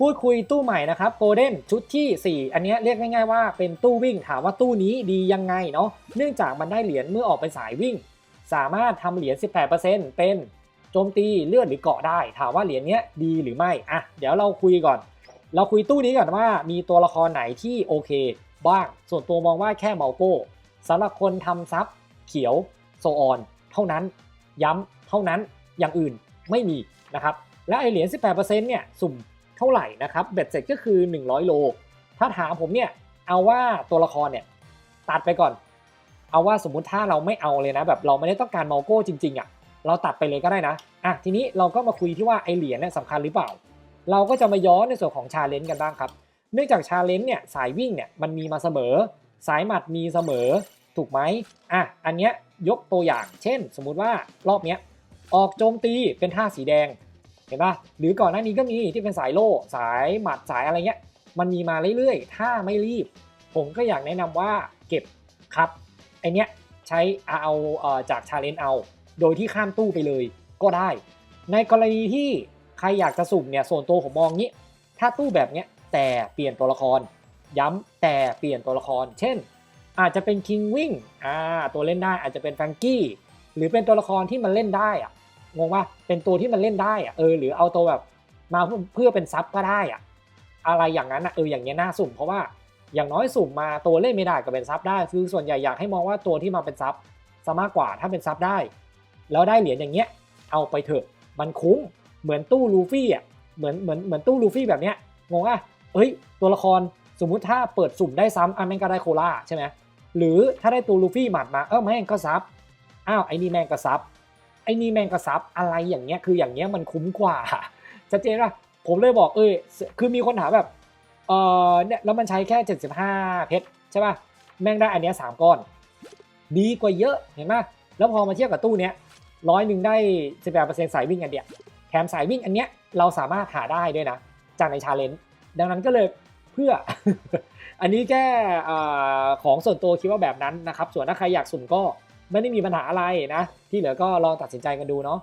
พูดคุยตู้ใหม่นะครับโกลเด้นชุดที่ 4 อันนี้เรียกง่ายๆว่าเป็นตู้วิ่งถามว่าตู้นี้ดียังไงเนาะเนื่องจากมันได้เหรียญเมื่อออกเป็นสายวิ่ง สามารถทำเหรียญ 18%เป็นโจมตีเลือดหรือเกาะได้ ถามว่าเหรียญนี้ดีหรือไม่อะเดี๋ยวเราคุยก่อน เราคุยตู้นี้ก่อนว่ามีตัวละครไหนที่โอเค บ้าง ส่วนตัวมองว่าแค่เมาโก้สำหรับคนทำซับเขียวโซออน เท่านั้น ย้ำเท่านั้นอย่างอื่นไม่มีนะครับและไอเหรียญ 18%เนี่ยสุ่ม เท่าไหร่นะครับเบ็ดเสร็จก็คือ 100 โล ถ้าถามผมเนี่ยเอาว่าตัวละครเนี่ยตัดไปก่อน เอาว่าสมมุติถ้าเราไม่เอาเลยนะ แบบเราไม่ได้ต้องการมาโก้จริงๆอะ่ะเราตัดไปเลยก็ได้นะอะทีนี้เราก็มาคุยที่ว่าไอเหรียญเนี่ยสำคัญหรือเปล่า เราก็จะมาย้อนในส่วนของชาเลนจ์กันบ้างครับ เนื่องจากชาเลนจ์เนี่ยสายวิ่งเนี่ยมันมีมาเสมอ สายหมัดมีเสมอถูกไหมอะอันเนี้ยยกตัวอย่าง เช่น สมมุติว่ารอบเนี้ยออกโจมตีเป็นท่าสีแดง เห็นปะหรือก่อนหน้านี้ก็มีที่เป็นสายโล่สายหมัดสายอะไรเงี้ย มันมีมาเรื่อยๆ ถ้าไม่รีบ ผมก็อยากแนะนำว่าเก็บครับไอเนี้ยใช้เอาจากชาเลนจ์เอา โดยที่ข้ามตู้ไปเลยก็ได้ ในกรณีที่ใครอยากจะสุ่มเนี่ยส่วนตัวผมมองงี้ ถ้าตู้แบบเนี้ยแต่เปลี่ยนตัวละคร ย้ำแต่เปลี่ยนตัวละคร เช่น อาจจะเป็นคิงวิ่งอ่าตัวเล่นได้อาจจะเป็นแฟรงกี้หรือเป็นตัวละครที่มันเล่นได้อะ งงว่าเป็นตัวที่มันเล่นได้อะเออหรือเอาตัวแบบมาเพื่อเป็นซับก็ได้อะอะไรอย่างนั้นอะเอออย่างเงี้ยน่าสุ่มเพราะว่าอย่างน้อยสุ่มมาตัวเล่นไม่ได้ก็เป็นซับได้ คือส่วนใหญ่อยากให้มองว่าตัวที่มาเป็นซับซะมากกว่าถ้าเป็นซับได้ แล้วได้เหรียญอย่างเงี้ยเอาไปเถอะมันคุ้มเหมือนตู้ลูฟี่อะเหมือนเหมือนเหมือนตู้ลูฟี่แบบเนี้ยงงอะเอ้ยตัวละครสมมุติถ้าเปิดสุ่มได้ซ้ำอะแม่งก็ได้โคล่าใช่ไหมหรือถ้าได้ตัวลูฟี่หมัดมาเออแม่งก็ซับอ้าวไอ้นี่แม่งก็ซับ ไอ้นี่แมงก็ซับอะไรอย่างเงี้ยคืออย่างเงี้ยมันคุ้มกว่าชัดเจนป่ะผมเลยบอกเอ้ยคือมีคนถามแบบเออเนี่ยแล้วมันใช้แค่ 75 เพชรใช่ป่ะแม่งได้อันเนี้ยสามก้อน ดีกว่าเยอะเห็นไหมแล้วพอมาเทียบกับตู้เนี้ยร้อยหนึ่งได้18%สายวิ่งอันเดียวแถมสายวิ่งอันเนี้ยเราสามารถหาได้ด้วยนะ จากในชาเลนจ์ดังนั้นก็เลยเพื่อ อันนี้แค่ของส่วนตัวคิดว่าแบบนั้นนะครับ ส่วนถ้าใครอยากสุ่มก็ ไม่ได้มีปัญหาอะไรนะ ที่เหลือก็ลองตัดสินใจกันดูเนาะ